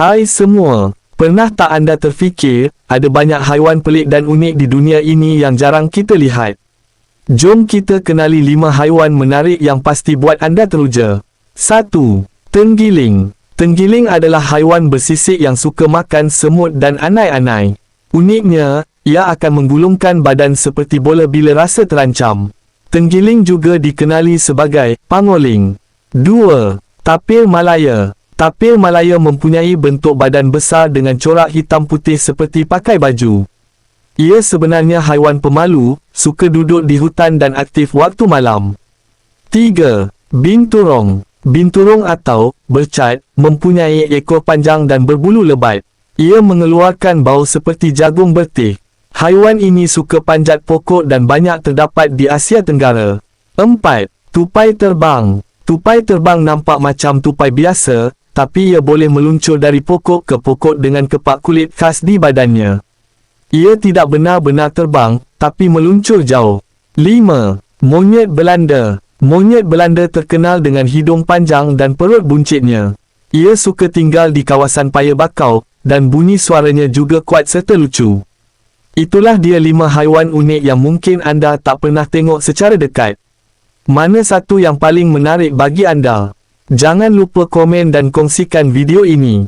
Hai semua, pernah tak anda terfikir, ada banyak haiwan pelik dan unik di dunia ini yang jarang kita lihat? Jom kita kenali lima haiwan menarik yang pasti buat anda teruja. 1. Tenggiling Tenggiling adalah haiwan bersisik yang suka makan semut dan anai-anai. Uniknya, ia akan menggulungkan badan seperti bola bila rasa terancam. Tenggiling juga dikenali sebagai pangoling. 2. Tapir Malaya Tapir Malaya mempunyai bentuk badan besar dengan corak hitam putih seperti pakai baju. Ia sebenarnya haiwan pemalu, suka duduk di hutan dan aktif waktu malam. 3. Binturong Binturong atau bercat mempunyai ekor panjang dan berbulu lebat. Ia mengeluarkan bau seperti jagung bertih. Haiwan ini suka panjat pokok dan banyak terdapat di Asia Tenggara. 4. Tupai terbang Tupai terbang nampak macam tupai biasa, tapi ia boleh meluncur dari pokok ke pokok dengan kepak kulit khas di badannya. Ia tidak benar-benar terbang, tapi meluncur jauh. 5. Monyet Belanda Monyet Belanda terkenal dengan hidung panjang dan perut buncitnya. Ia suka tinggal di kawasan paya bakau, dan bunyi suaranya juga kuat serta lucu. Itulah dia lima haiwan unik yang mungkin anda tak pernah tengok secara dekat. Mana satu yang paling menarik bagi anda? Jangan lupa komen dan kongsikan video ini.